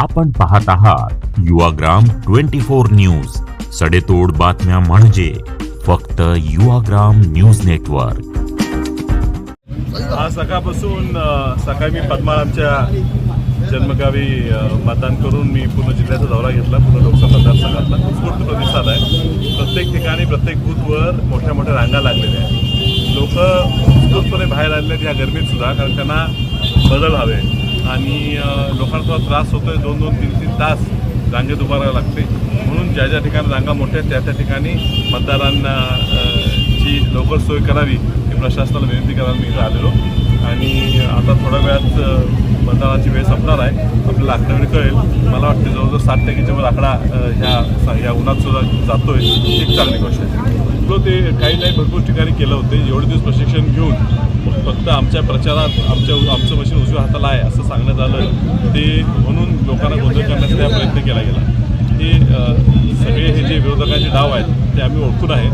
आपण पाहत आहात युवाग्राम ट्वेंटी फोर न्यूज. सडेतोड बातम्या म्हणजे फक्त युवाग्राम न्यूज नेटवर्क. आज सकाळपासून सकाळी मी पद्मारामच्या जन्मगावी मतदान करून मी पूर्ण जिल्ह्याचा दौरा घेतला पूर्ण लोकसभा मतदारसंघातला. उत्स्फूर्त प्रतिसाद आहे. प्रत्येक ठिकाणी प्रत्येक बूथवर मोठ्या मोठ्या रांगा लागलेल्या आहेत. लोक उत्स्फूर्तपणे बाहेर आलेले आहेत या गर्मीत सुद्धा कारण त्यांना बदल हवे आणि लोकांना थोडा त्रास होतोय. दोन दोन तीन तीन तास रांगेत उभा लागते म्हणून ज्या ज्या ठिकाणी रांगा मोठ्या आहेत त्या त्या ठिकाणी मतदारांना ची लवकर सोय करावी ही प्रशासनाला विनंती करायला मी इथं आलेलो. आणि आता थोड्या वेळात मतदानाची वेळ संपणार आहे. आपल्याला आकडेवारी कळेल. मला वाटते जवळजवळ साठ टक्केच्या वर आकडा ह्या ह्या उन्हात सुद्धा जातो आहे एक चांगली गोष्ट आहे. तो ते काही नाही भरपूर ठिकाणी केलं होते. एवढे दिवस प्रशिक्षण घेऊन फक्त आमच्या प्रचारात आमच्या आमचं मशीन उजव्या हाताला आहे. झालं ते म्हणून लोकांना गोंधळ करण्याचा प्रयत्न केला गेला. हे सगळे हे जे विरोधकांचे डाव आहेत ते आम्ही ओळखून आहे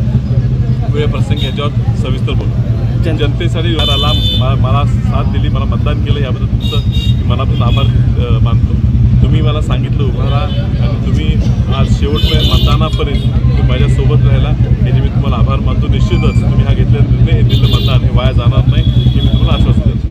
वेळ प्रसंगी याच्यावर सविस्तर बोलू. जनतेसाठी आला मला साथ दिली मला मतदान केलं याबद्दल तुमचं मनातून आभार मानतो. तुम्ही मला सांगितलं उभं राहा. आणि तुम्ही आज शेवटपर्यंत मतदानापर्यंत तुम्ही माझ्यासोबत राहिला याचे मी तुम्हाला आभार मानतो निश्चितच तुम्ही हा घेतलेला निर्णय